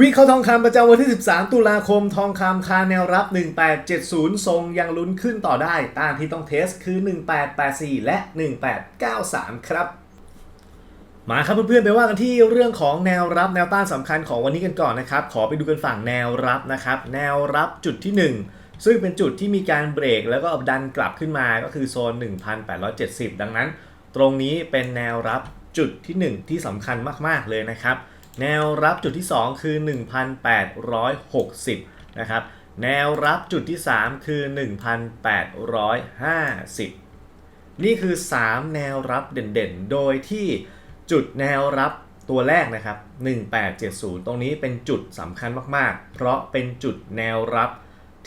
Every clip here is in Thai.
วิเคราะห์ทองคำประจำวันที่ 13 ตุลาคม ทองคำคาแนวรับ 1870 ทรงยังลุ้นขึ้นต่อได้ต้านที่ต้องเทสคือ 1884 และ 1893 ครับ มาครับเพื่อนๆไปว่ากันที่เรื่องของแนวรับแนวต้านสำคัญของวันนี้กันก่อนนะครับ ขอไปดูกันฝั่งแนวรับนะครับ แนวรับจุดที่ 1 ซึ่งเป็นจุดที่มีการเบรกแล้วก็ดันกลับขึ้นมาก็คือโซน 1870 ดังนั้น ตรงนี้เป็นแนวรับจุดที่ 1 ที่สำคัญมากๆเลยนะครับ แนวรับจุดที่ 2 คือ 1,860 นะครับ แนวรับจุดที่ 3 คือ 1,850 นี่คือ 3 แนวรับเด่นๆ โดยที่จุดแนวรับตัวแรกนะครับ 1870 ตรงนี้เป็นจุดสำคัญมากๆ เพราะเป็นจุดแนวรับ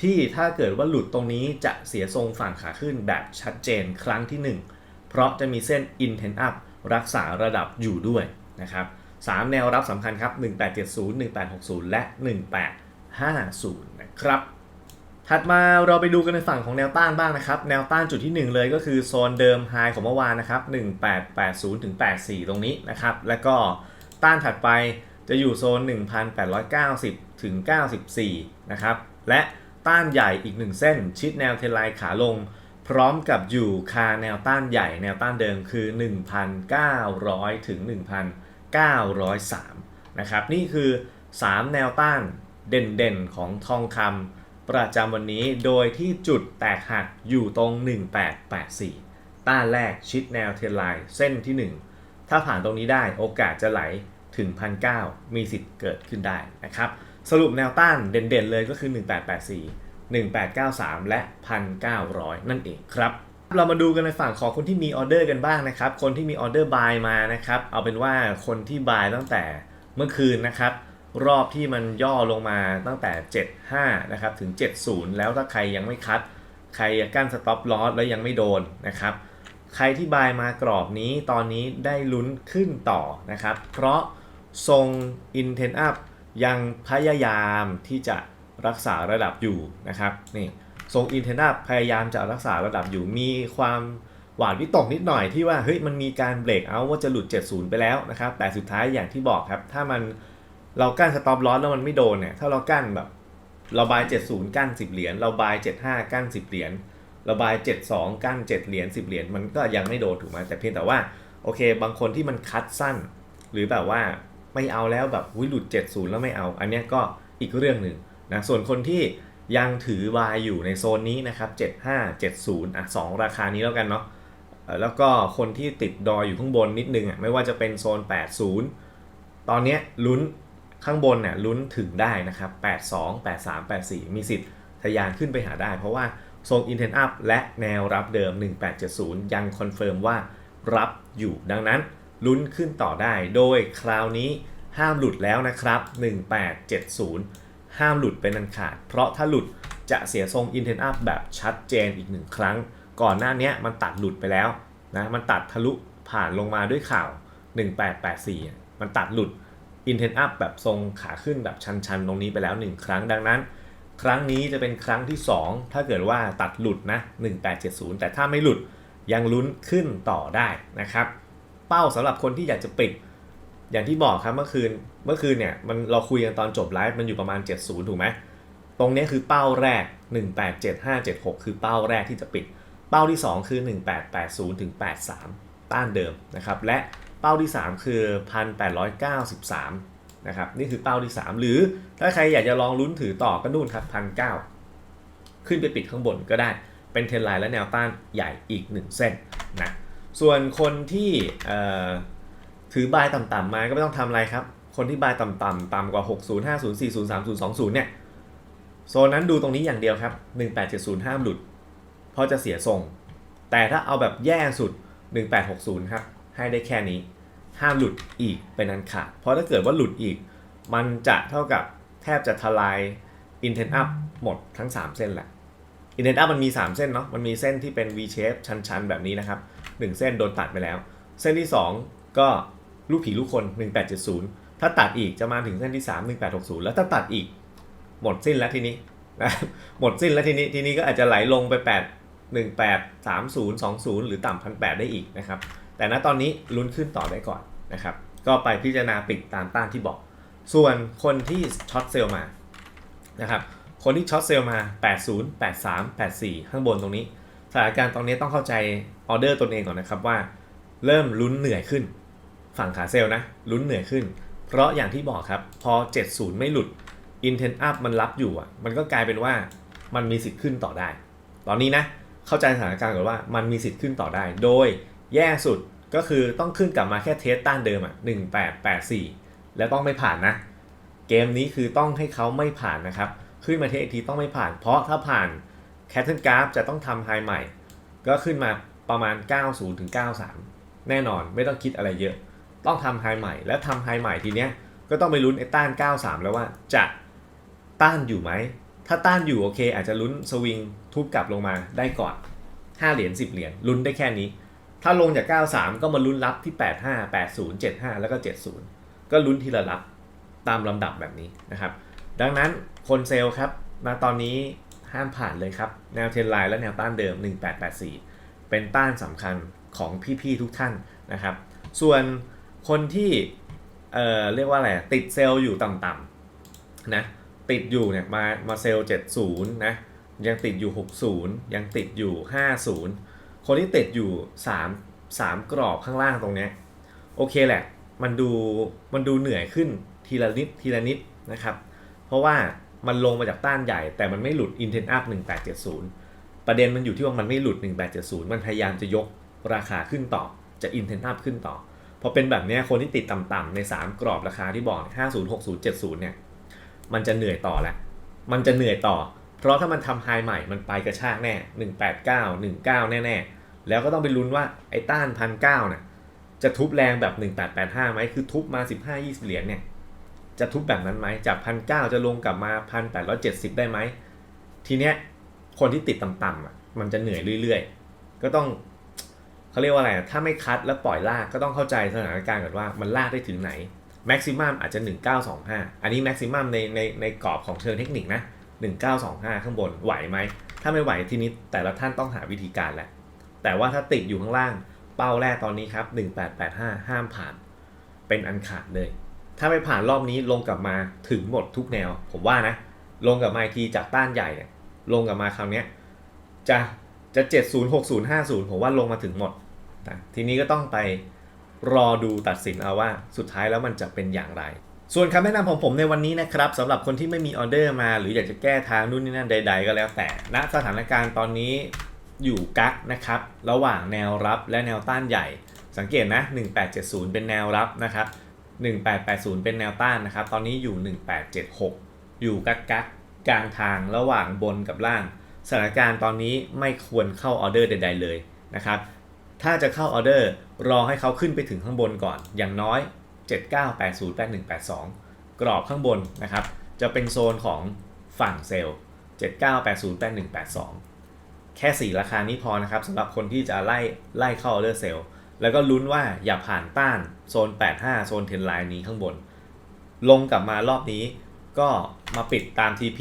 ที่ถ้าเกิดว่าหลุดตรงนี้จะเสียทรงฝั่งขาขึ้นแบบชัดเจนครั้งที่ 1 เพราะจะมีเส้น intent up รักษาระดับอยู่ด้วยนะครับ 3 แนวรับสำคัญครับ 1870 1860 และ 1850 นะครับ ถัดมาเราไปดูกันในฝั่งของแนวต้านบ้างนะครับ แนวต้านจุดที่ 1 เลยก็คือโซนเดิมไฮของเมื่อวานนะครับ 1880ถึง84 ตรงนี้นะครับ แล้วก็ต้านถัดไปจะอยู่โซน 1890ถึง94 นะครับ และต้านใหญ่อีก 1 เส้น ชิดแนวเทรนไลน์ขาลงพร้อมกับอยู่คาแนวต้านใหญ่แนวต้านเดิมคือ 1,900 ถึง 903นะครับนี่คือ 3 แนวต้านเด่นๆของทองคำประจำวันนี้โดยที่จุดแตกหักอยู่ตรง 1884 ต้านแรกชิดแนวเทรนไลน์เส้นที่ 1 ถ้าผ่านตรงนี้ได้โอกาสจะไหลถึง1,900มีสิทธิ์เกิดขึ้นได้นะครับสรุปแนวต้านเด่นๆเลยก็คือ 1884 1893 และ 1,900 นั่นเองครับ เรามาดูกันในฝั่งของคนที่มีออเดอร์กันบ้างนะครับ คนที่มีออเดอร์บายมานะครับ เอาเป็นว่าคนที่บายตั้งแต่เมื่อคืนนะครับ รอบที่มันย่อลงมาตั้งแต่ 75 นะครับ ถึง 70 แล้วถ้าใครยังไม่คัด ใครกั้นสต็อปลอสแล้วยังไม่โดนนะครับ ใครที่บายมากรอบนี้ตอนนี้ได้ลุ้นขึ้นต่อนะครับ เพราะทรง Intent Up ยังพยายามที่จะรักษาระดับอยู่นะครับ นี่ ทรง Intent Up พยายามจะรักษาระดับอยู่มีความหวาดวิตกนิดหน่อยที่ว่าเฮ้ยมันมีการเบรกเอาว่าจะหลุด 70 ไปแล้วนะครับ แต่สุดท้ายอย่างที่บอกครับ ถ้ามันเรากั้นสต็อปลอสแล้วมันไม่โดนเนี่ยถ้าเรากั้นแบบ เราบาย 70 กั้น 10 เหรียญเราบาย 75 กั้น 10 เหรียญเระบาย 72 กั้น 7 เหรียญ10 เหรียญมันก็ยังไม่โดนถูกไหมแต่เพียงแต่ว่าโอเค บางคนที่มันคัดสั้น หรือแบบว่าไม่เอาแล้วแบบวิหลุด 70 แล้วไม่เอา อันนี้ก็อีกเรื่องหนึ่งนะส่วนคนที่ ยังถือวายอยู่ในโซนนี้นะครับ 75 70อะ2ราคานี้แล้วกันเนาะเออแล้วก็คนที่ติดดอยอยู่ข้างบนนิดนึงอะไม่ว่าจะเป็นโซน 80 ตอนนี้ลุ้นข้างบนเนี่ยลุ้นถึงได้นะครับ 82 83 84 มีสิทธิ์ทะยานขึ้นไปหาได้ เพราะว่าทรง Intent Up และแนวรับเดิม 1870 ยังคอนเฟิร์มว่ารับอยู่ดังนั้นลุ้นขึ้นต่อได้ โดยคราวนี้ห้ามหลุดแล้วนะครับ 1870 ห้ามหลุดเป็นอันขาด เพราะถ้าหลุดจะเสียทรง Intent Up แบบชัดเจนอีกหนึ่งครั้ง ก่อนหน้านี้มันตัดหลุดไปแล้วนะมันตัดทะลุผ่านลงมาด้วยข่าว 1884 มันตัดหลุด Intent Up แบบทรงขาขึ้นแบบชันๆ ตรงนี้ไปแล้ว 1 ครั้งดังนั้น ครั้งนี้จะเป็นครั้งที่ 2 ถ้าเกิดว่าตัดหลุดนะ1870 แต่ถ้าไม่หลุดยังลุ้นขึ้นต่อได้นะครับ เป้าสำหรับคนที่อยากจะปิด อย่างที่บอกครับเมื่อคืนเมื่อคืนเนี่ยมันเราคุยกันตอนจบไลฟ์มันอยู่ประมาณ 70 ถูกไหมตรงนี้คือเป้าแรก 187576 คือเป้าแรกที่จะปิด เป้าที่ 2 คือ 1880ถึง83 ต้านเดิมนะครับและเป้าที่ 3 คือ 1893นะครับนี่คือเป้าที่ 3 หรือถ้าใครอยากจะลองลุ้นถือต่อก็นู่นครับพันเขึ้นไปปิดข้างบนก็ได้เป็นเทรนไลน์และแนวต้านใหญ่อีก 1 เส้นนะส่วนคนที่ ถือบายต่ำๆมาก็ไม่ต้องทำอะไรครับ คนที่บายต่ำๆต่ำกว่า 60 50 40 30 20 เนี่ย โซนนั้นดูตรงนี้อย่างเดียวครับ 1870 ห้ามหลุด เพราะจะเสียทรง แต่ถ้าเอาแบบแย่สุด 1860 ครับ ให้ได้แค่นี้ ห้ามหลุดอีกเป็นอันขาด เพราะถ้าเกิดว่าหลุดอีก มันจะเท่ากับแทบจะทลาย Intent Up หมดทั้ง 3 เส้นแหละ Intent Up มันมี 3 เส้นเนาะ มันมีเส้นที่เป็น V shape ชันๆ แบบนี้นะครับ 1 เส้นโดนตัดไปแล้ว เส้นที่ 2 ก็ ลูกผีลูกคน 1870 ถ้าตัดอีกจะมาถึงเส้นที่ 3 1860 แล้วถ้าตัดอีก หมดสิ้นแล้วทีนี้นะหมดสิ้นแล้วทีนี้ทีนี้ก็อาจจะไหลลงไป 8 18 30 20 หรือต่ำพันแได้อีกนะครับ แต่ณตอนนี้ลุ้นขึ้นต่อได้ก่อนนะครับ ก็ไปพิจารณาปิดตามต้านที่บอก ส่วนคนที่ช็อตเซลล์มานะครับคนที่ช็อตเซลล์มา 80 83 84 ข้างบนตรงนี้ สถานการณ์ตรงนี้ต้องเข้าใจออเดอร์ตนเองก่อนนะครับว่า เริ่มลุ้นเหนื่อยขึ้น ฝั่งขาเซลนะลุ้นเหนื่อยขึ้น เพราะอย่างที่บอกครับ พอ 70 ไม่หลุด Intent Up มันรับอยู่อะ มันก็กลายเป็นว่ามันมีสิทธิ์ขึ้นต่อได้ ตอนนี้นะ เข้าใจสถานการณ์ก่อนว่ามันมีสิทธิ์ขึ้นต่อได้ โดยแย่สุดก็คือต้องขึ้นกลับมาแค่เทสต้านเดิมอะ 1884 แล้วต้องไม่ผ่านนะ เกมนี้คือต้องให้เขาไม่ผ่านนะครับ ขึ้นมาเทสอีกทีต้องไม่ผ่าน เพราะถ้าผ่านแคทเทิลกราฟจะต้องทำไฮใหม่ ก็ขึ้นมาประมาณ 90ถึง93 แน่นอนไม่ต้องคิดอะไรเยอะ ต้องทำไฮใหม่ และทำไฮใหม่ทีเนี้ยก็ต้องไปลุ้นไอ้ต้าน 93 แล้วว่าจะต้านอยู่ไหม ถ้าต้านอยู่โอเค อาจจะลุ้นสวิงทุบกลับลงมาได้ก่อน 5 เหรียญ10 เหรียญลุ้นได้แค่นี้ ถ้าลงจาก 93 ก็มาลุ้นรับที่ 85 80 75 แล้วก็ 70 ก็ลุ้นทีละรับตามลำดับแบบนี้นะครับ ดังนั้นคนเซลล์ครับณตอนนี้ห้ามผ่านเลยครับ แนวเทรนไลน์และแนวต้านเดิม 1884 เป็นต้านสำคัญของพี่ๆทุกท่านนะครับ ส่วน คนที่เอ่อเรียกว่าอะไรติดเซลล์อยู่ต่ำๆนะติดอยู่เนี่ยมามาเซลล์70นะยังติดอยู่ 60 ยังติดอยู่ 50 คนที่ติดอยู่ 3 3 กรอบข้างล่างตรงเนี้ยโอเคแหละมันดูมันดูเหนื่อยขึ้นทีละนิดทีละนิดนะครับ เพราะว่ามันลงมาจากต้านใหญ่ แต่มันไม่หลุด Intent Up 1870 ประเด็นมันอยู่ที่ว่ามันไม่หลุด 1870 มันพยายามจะยกราคาขึ้นต่อจะ Intent Up ขึ้นต่อ พอเป็นแบบนี้คนที่ติดต่ำๆใน 3 กรอบราคาที่บอก 50 60 70 เนี่ย มันจะเหนื่อยต่อแหละ มันจะเหนื่อยต่อ เพราะถ้ามันทำไฮใหม่ มันไปกระชากแน่ 189 19 แน่ๆ แล้วก็ต้องไปลุ้นว่าไอ้ต้านพันเเนี่ยจะทุบแรงแบบ 1885ไหมคือทุบมา 15-20 เหรียญเนี่ย จะทุบแบบนั้นไหม จากพันเจะลงกลับมา 1,870 ได้ไหม ทีเนี้ยคนที่ติดต่ำๆอะมันจะเหนื่อยเรื่อยๆ ก็ต้อง เขาเรียกว่าอะไรอะถ้าไม่คัดแล้วปล่อยลากก็ต้องเข้าใจสถานการณ์ก่อนว่ามันลากได้ถึงไหนแม็กซิมัมอาจจะ 1925 อันนี้แม็กซิมัมในในในกรอบของเชิงเทคนิคนะ 1925 ข้างบนไหวไหม ถ้าไม่ไหวทีนี้แต่ละท่านต้องหาวิธีการแหละ แต่ว่าถ้าติดอยู่ข้างล่างเป้าแรกตอนนี้ครับ 1885 ห้ามผ่าน เป็นอันขาดเลย ถ้าไม่ผ่านรอบนี้ลงกลับมาถึงหมดทุกแนว ผมว่านะ ลงกลับมาทีจากต้านใหญ่เนี่ยลงกลับมาคราวนี้จะจะ 70 60 50 ผมว่าลงมาถึงหมด ทีนี้ก็ต้องไปรอดูตัดสินเอาว่าสุดท้ายแล้วมันจะเป็นอย่างไร ส่วนคำแนะนำของผมในวันนี้นะครับสำหรับคนที่ไม่มีออเดอร์มา หรืออยากจะแก้ทางนู่นนี่นั่นใด ๆ ก็แล้วแต่ณสถานการณ์ตอนนี้อยู่กักนะครับระหว่างแนวรับและแนวต้านใหญ่ สังเกตนะ 1870 เป็นแนวรับนะครับ1880 เป็นแนวต้านนะครับ ตอนนี้อยู่ 1876 อยู่กักกักกลางทางระหว่างบนกับล่าง สถานการณ์ตอนนี้ไม่ควรเข้าออเดอร์ใด ๆ เลยนะครับ ถ้าจะเข้าออเดอร์รอให้เขาขึ้นไปถึงข้างบนก่อน อย่างน้อย 7980 8182 กรอบข้างบนนะครับ จะเป็นโซนของฝั่งเซลล์ 7980 8182 แค่ 4 ราคานี้พอนะครับสำหรับคนที่จะไล่ไล่เข้าออเดอร์เซลล์ แล้วก็ลุ้นว่าอย่าผ่านต้านโซน 85 โซนเทนไลน์นี้ข้างบน ลงกลับมารอบนี้ก็มาปิดตาม TP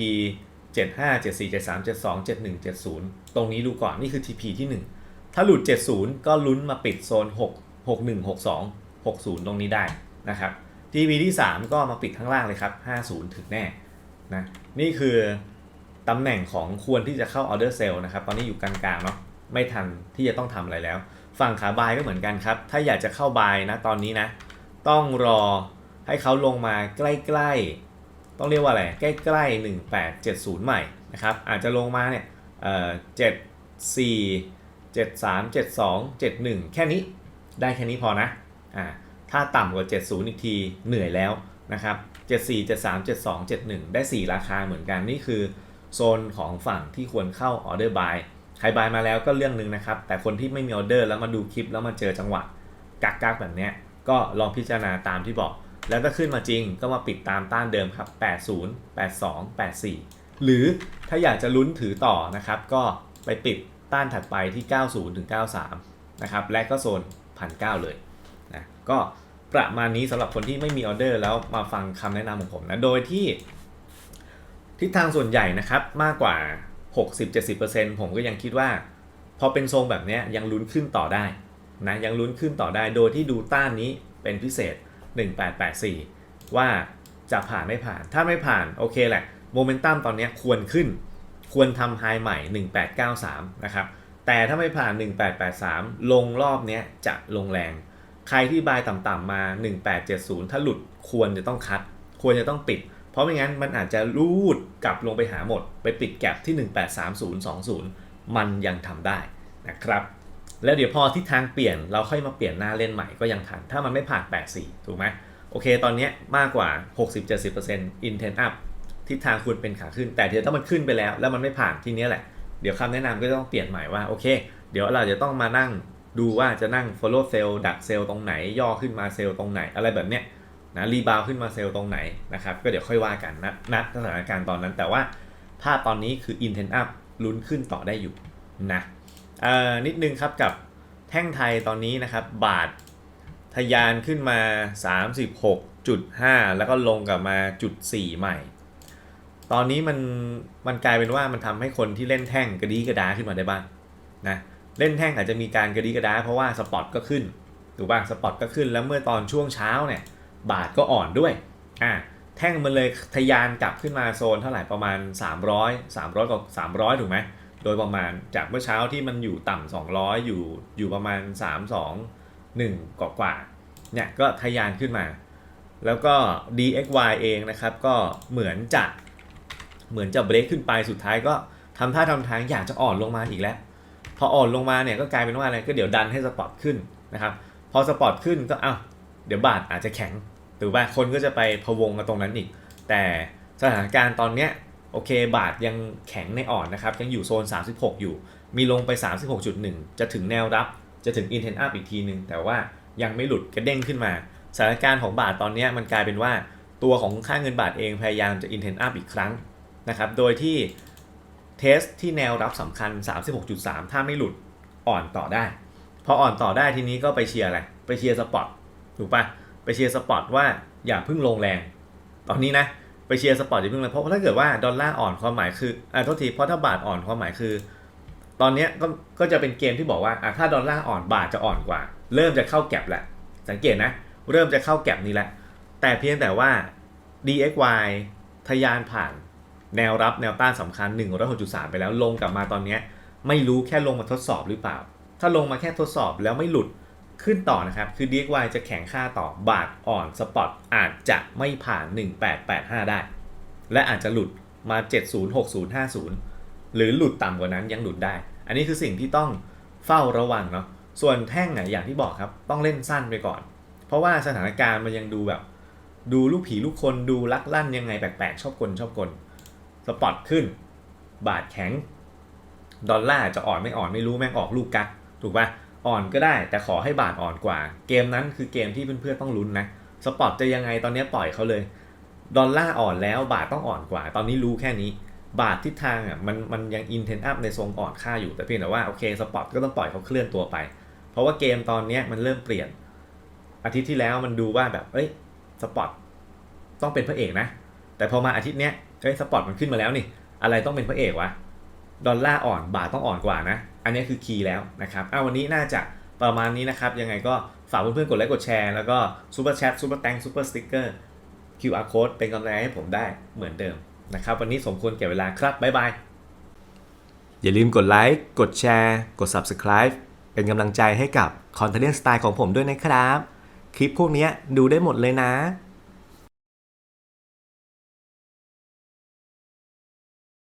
75 74 73 72 71 70 ตรงนี้ดูก่อนนี่คือ TP ที่ 1 ถ้าหลุด 70 ก็ลุ้นมาปิดโซน 6 61 62 60 ตรงนี้ได้นะครับ TP ที่ 3 ก็มาปิดข้างล่างเลยครับ 50 ถึงแน่นะนี่คือตำแหน่งของควรที่จะเข้าออเดอร์เซลนะครับ ตอนนี้อยู่กลางๆเนาะไม่ทันที่จะต้องทำอะไรแล้ว ฝั่งขาบายก็เหมือนกันครับ ถ้าอยากจะเข้าบายนะตอนนี้นะ ต้องรอให้เขาลงมาใกล้ๆ ต้องเรียกว่าอะไร ใกล้ๆ 1870 ใหม่นะครับ อาจจะลงมาเนี่ยเอ่อ74 73 72 71 แค่นี้ได้แค่นี้พอนะอ่าถ้าต่ำกว่า 70 อีกทีเหนื่อยแล้วนะครับ74 73 72 71 ได้ 4 ราคาเหมือนกันนี่คือโซนของฝั่งที่ควรเข้าออเดอร์บายใครบายมาแล้วก็เรื่องหนึ่งนะครับ แต่คนที่ไม่มีออเดอร์แล้วมาดูคลิปแล้วมาเจอจังหวะกักกักแบบนี้ก็ลองพิจารณาตามที่บอก แล้วถ้าขึ้นมาจริงก็มาปิดตามต้านเดิมครับ 80 82 84 หรือถ้าอยากจะลุ้นถือต่อนะครับ ก็ไปปิด ต้านถัดไปที่ 90ถึง93 นะครับ และก็โซน1,900เลยนะก็ประมาณนี้สำหรับคนที่ไม่มีออเดอร์แล้วมาฟังคำแนะนำของผมนะ โดยที่ทิศทางส่วนใหญ่นะครับมากกว่า 60-70%ผมก็ยังคิดว่า พอเป็นทรงแบบนี้ยังลุ้นขึ้นต่อได้นะยังลุ้นขึ้นต่อได้โดยที่ดูต้านนี้เป็นพิเศษ 1884 ว่าจะผ่านไม่ผ่านถ้าไม่ผ่านโอเคแหละโมเมนตัมตอนนี้ควรขึ้น ควรทำไฮใหม่ 1893 นะครับ แต่ถ้าไม่ผ่าน 1883 ลงรอบนี้จะลงแรง ใครที่บายต่ำๆมา 1870 ถ้าหลุดควรจะต้องคัด ควรจะต้องปิด เพราะไม่งั้นมันอาจจะรูดกลับลงไปหาหมด ไปปิดแก็บที่ 183020 มันยังทำได้นะครับ แล้วเดี๋ยวพอทิศทางเปลี่ยนเราค่อยมาเปลี่ยนหน้าเล่นใหม่ก็ยังทัน ถ้ามันไม่ผ่าน 84 ถูกไหมโอเค ตอนนี้มากกว่า 60-70% intent up ทิศทางควรเป็นขาขึ้น แต่เดี๋ยวถ้ามันขึ้นไปแล้ว แล้วมันไม่ผ่านทีเนี้แหละ เดี๋ยวคำแนะนำก็ต้องเปลี่ยนใหม่ว่าโอเค เดี๋ยวเราจะต้องมานั่งดูว่าจะนั่ง follow sell ดักเซลตรงไหน ย่อขึ้นมาเซลตรงไหน อะไรแบบเนี้ยนะรีบาวขึ้นมาเซลตรงไหนนะครับ ก็เดี๋ยวค่อยว่ากันนะณสถานการณ์ตอนนั้น แต่ว่าภาพตอนนี้คือ intent up ลุ้นขึ้นต่อได้อยู่นะเอ่อนิดนึงครับกับแท่งไทยตอนนี้นะครับ บาททะยานขึ้นมา 36.5 แล้วก็ลงกลับมาจุด4ใหม่ ตอนนี้มันมันกลายเป็นว่ามันทำให้คนที่เล่นแท่งกระดีกระดาขึ้นมาได้บ้างนะเล่นแท่งอาจจะมีการกระดีกระดาเพราะว่าสปอตก็ขึ้นถูกป่ะสปอตก็ขึ้นแล้วเมื่อตอนช่วงเช้าเนี่ยบาทก็อ่อนด้วยอะแท่งมันเลยทะยานกลับขึ้นมาโซนเท่าไหร่ประมาณ 300 300กับ300 ถูกไหมโดยประมาณจากเมื่อเช้าที่มันอยู่ต่ำ200 อยู่อยู่ประมาณ 3 2 1กว่ากว่าเนี่ยก็ทะยานขึ้นมา แล้วก็ DXY เองนะครับก็เหมือนจะ เหมือนจะเบรกขึ้นไปสุดท้ายก็ทำท่าทำทางอยากจะอ่อนลงมาอีกแล้ว พออ่อนลงมาเนี่ยก็กลายเป็นว่าอะไรก็เดี๋ยวดันให้สปอร์ตขึ้นนะครับ พอสปอร์ตขึ้นก็อ้าวเดี๋ยวบาทอาจจะแข็งถูกป่ะคนก็จะไปพวงกันตรงนั้นอีก แต่สถานการณ์ตอนเนี้ยโอเคบาทยังแข็งในอ่อนนะครับ ยังอยู่โซน 36 อยู่ มีลงไป 36.1 จะถึงแนวรับจะถึง intent up อีกทีนึงแต่ว่ายังไม่หลุดกระเด้งขึ้นมาสถานการณ์ของบาทตอนนี้มันกลายเป็นว่าตัวของค่าเงินบาทเองพยายามจะ intent up อีกครั้ง นะครับ โดยที่เทสที่แนวรับสำคัญ 36.3 ถ้าไม่หลุดอ่อนต่อได้ พออ่อนต่อได้ทีนี้ก็ไปเชียร์อะไร ไปเชียร์สปอตถูกปะไปเชียร์สปอตว่าอย่าเพิ่งลงแรง ตอนนี้นะ ไปเชียร์สปอตอย่าเพิ่งเลยเพราะถ้าเกิดว่าดอลลาร์อ่อนความหมายคืออ่าโทษทีเพราะถ้าบาทอ่อนความหมายคือ ตอนนี้ก็ก็จะเป็นเกมที่บอกว่าอะถ้าดอลลาร์อ่อนบาทจะอ่อนกว่า เริ่มจะเข้าแก็บแหละ สังเกตนะ เริ่มจะเข้าแก็บนี้แหละ แต่เพียงแต่ว่า DXY ทะยานผ่าน แนวรับแนวต้านสำคัญ 106.3 ไปแล้วลงกลับมาตอนนี้ไม่รู้แค่ลงมาทดสอบหรือเปล่า ถ้าลงมาแค่ทดสอบแล้วไม่หลุดขึ้นต่อนะครับ คือ DXY จะแข็งค่าต่อบาทอ่อนสปอตอาจจะไม่ผ่าน 1885 ได้ และอาจจะหลุดมา 706050 หรือหลุดต่ำกว่านั้นยังหลุดได้ อันนี้คือสิ่งที่ต้องเฝ้าระวังเนาะส่วนแท่งอะอย่างที่บอกครับ ต้องเล่นสั้นไปก่อน เพราะว่าสถานการณ์มันยังดูแบบ ดูลูกผีลูกคนดูลักลั่นยังไงแปลกๆ ชอบกลชอบกล สปอตขึ้น บาทแข็ง ดอลลาร์จะอ่อนไม่อ่อนไม่รู้แม่งออกลูกกักถูกปะอ่อนก็ได้ แต่ขอให้บาทอ่อนกว่า เกมนั้นคือเกมที่เพื่อนๆต้องลุ้นนะสปอตจะยังไงตอนนี้ปล่อยเขาเลย ดอลลาร์อ่อนแล้วบาทต้องอ่อนกว่า ตอนนี้รู้แค่นี้ บาททิศทางอะมันมันยังอินเทนอัพในทรงอ่อนค่าอยู่แต่เพียงแต่ว่าโอเคสปอตก็ต้องปล่อยเขาเคลื่อนตัวไป เพราะว่าเกมตอนนี้มันเริ่มเปลี่ยน อาทิตย์ที่แล้วมันดูว่าแบบเอ้ยสปอตต้องเป็นพระเอกนะ แต่พอมาอาทิตย์เนี้ย เฮ้ยสปอตมันขึ้นมาแล้วนี่ อะไรต้องเป็นพระเอกวะ ดอลลาร์อ่อน บาทต้องอ่อนกว่านะ อันนี้คือคีย์แล้วนะครับอ้าวันนี้น่าจะประมาณนี้นะครับ ยังไงก็ฝากเพื่อนๆกดไลค์กดแชร์ แล้วก็ซูเปอร์แชทซูเปอร์แตงซูเปอร์สติ๊กเกอร์ QR code เป็นกำลังใจให้ผมได้เหมือนเดิมนะครับ วันนี้สมควรแก่เวลาครับบ๊ายบาย อย่าลืมกดไลค์ กดแชร์ กด Subscribe เป็นกำลังใจให้กับคอนเทนต์สไตล์ของผมด้วยนะครับ คลิปพวกนี้ดูได้หมดเลยนะ